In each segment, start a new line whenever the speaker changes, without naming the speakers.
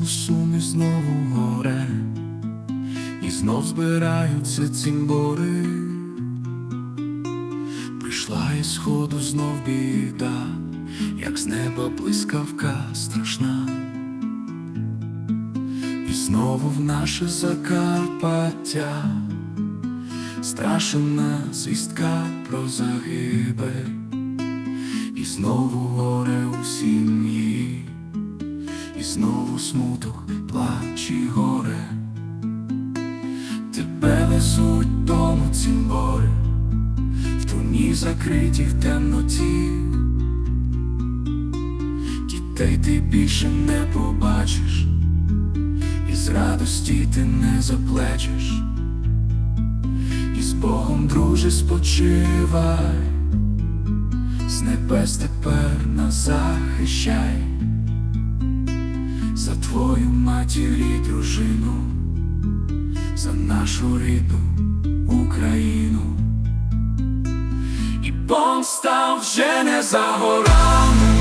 знову сум, знову горе, і знов збираються цимбори. Прийшла із сходу знов біда, як з неба блискавка страшна. І знову в наше Закарпаття страшена звістка про загибель, і знову горе у сім'ї, і знову смуток, плач і горе. Тебе везуть дому цимбори, в труні закриті в темноті. Дітей ти більше не побачиш, і з радості ти не заплечеш, і з Богом, друже, спочивай, з небес тепер нас захищай, за твою матір і дружину, за нашу рідну Україну. І помста вже не за горами,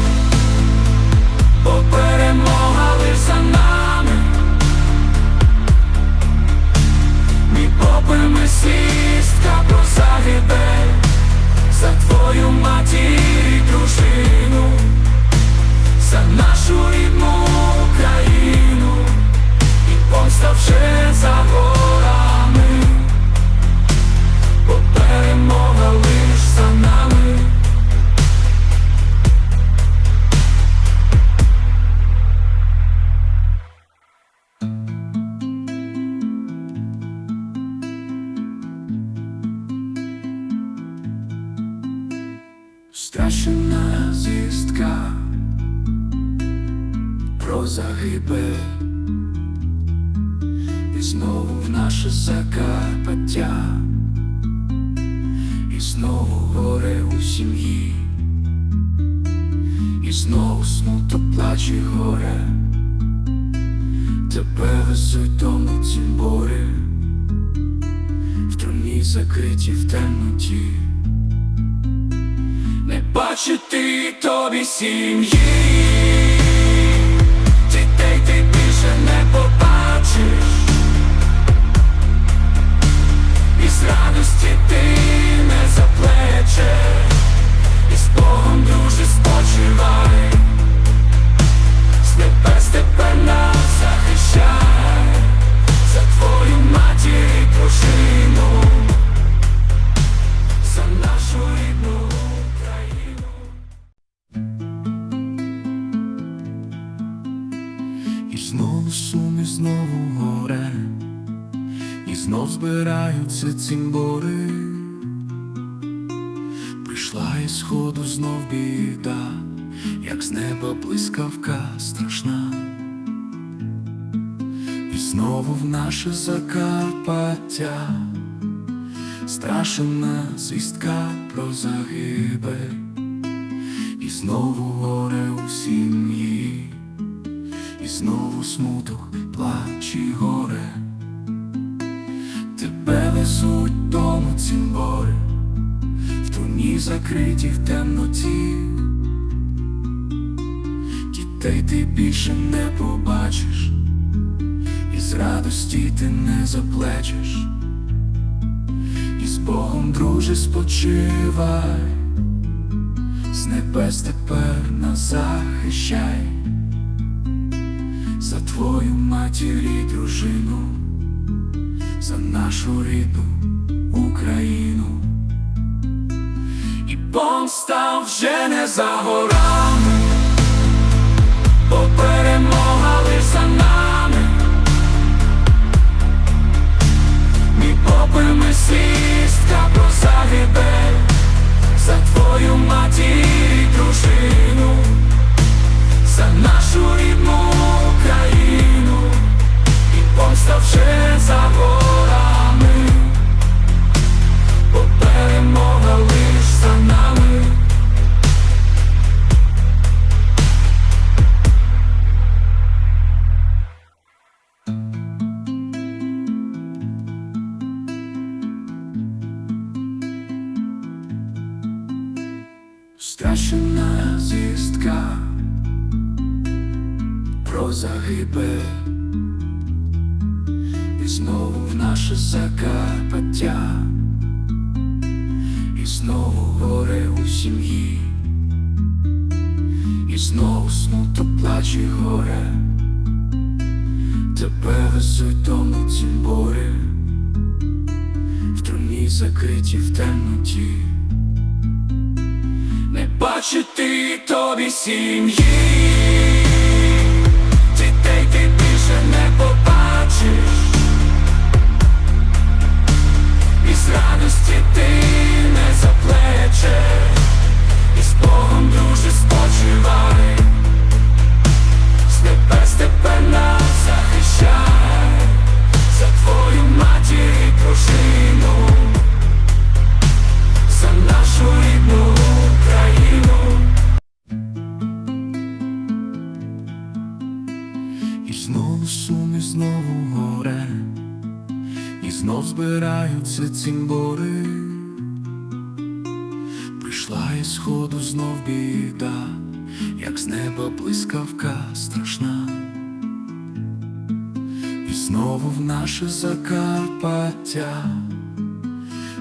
бо перемога лиш за нами. Мій попель свістка загибель І знову в наше Закарпаття. І знову горе у сім'ї. І знову смуток плач і горе. Тебе везуть дому цимбори В труні закриті в темноті. Не бачити тобі сім'ї, знов збираються цимбори. Прийшла із сходу знов біда, як з неба блискавка страшна. І знову в наше Закарпаття страшена звістка про загибель, і знову горе у сім'ї, і знову смуток, плач і горе. Тебе везуть дому цимбори, в труні закриті в темноті. Дітей ти більше не побачиш, і з радості ти не заплечеш. І з Богом, друже, спочивай, з небес тепер нас захищай, за твою матір і дружину, за нашу рідну Україну. І помста вже не за горами, Страшна звістка про загибель, і знову в наше Закарпаття, і знову горе у сім'ї, і знову смуток плач і горе, тебе везуть тому цімбори, в труні закриті в темноті. Бачити тобі сім'ї, дітей ти більше не побачиш, і з радості ти знову сум, і знову горе, і знов збираються цимбори. Прийшла із сходу знов біда, як з неба блискавка страшна. І знову в наше Закарпаття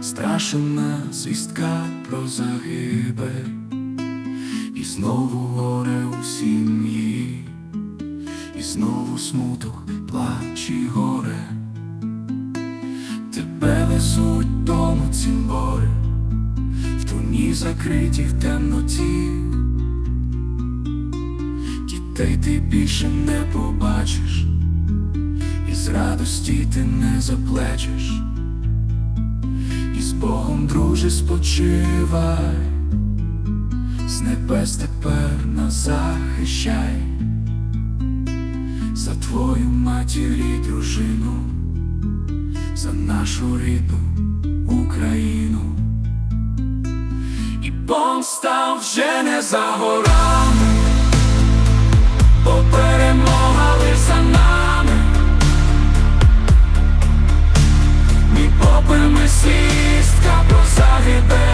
страшена звістка про загибель, і знову горе у сім'ї, знову смуток, плач і горе, тебе везуть дому цимбори, в труні закриті в темноті, дітей ти більше не побачиш, і з радості ти не заплечеш. І з Богом, друже, спочивай, з небес тепер нас захищай, за твою матір і дружину, за нашу рідну Україну. І помста вже не за горами, бо перемога лиш за нами. Мій попел ми свістка про загибель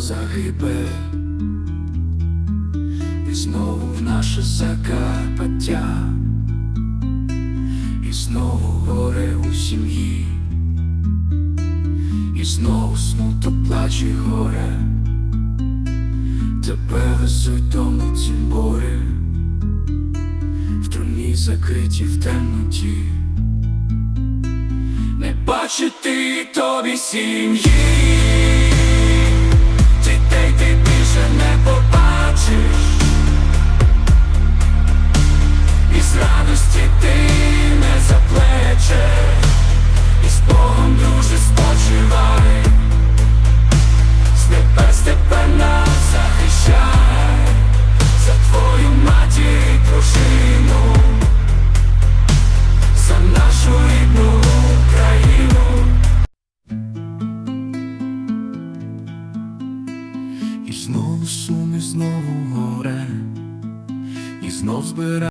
загибель І знову в наше Закарпаття. І знову горе у сім'ї. І знову смуток плач і горе. Тебе везуть дому цімбори В труні закриті в темноті. Не бачити тобі сім'ї,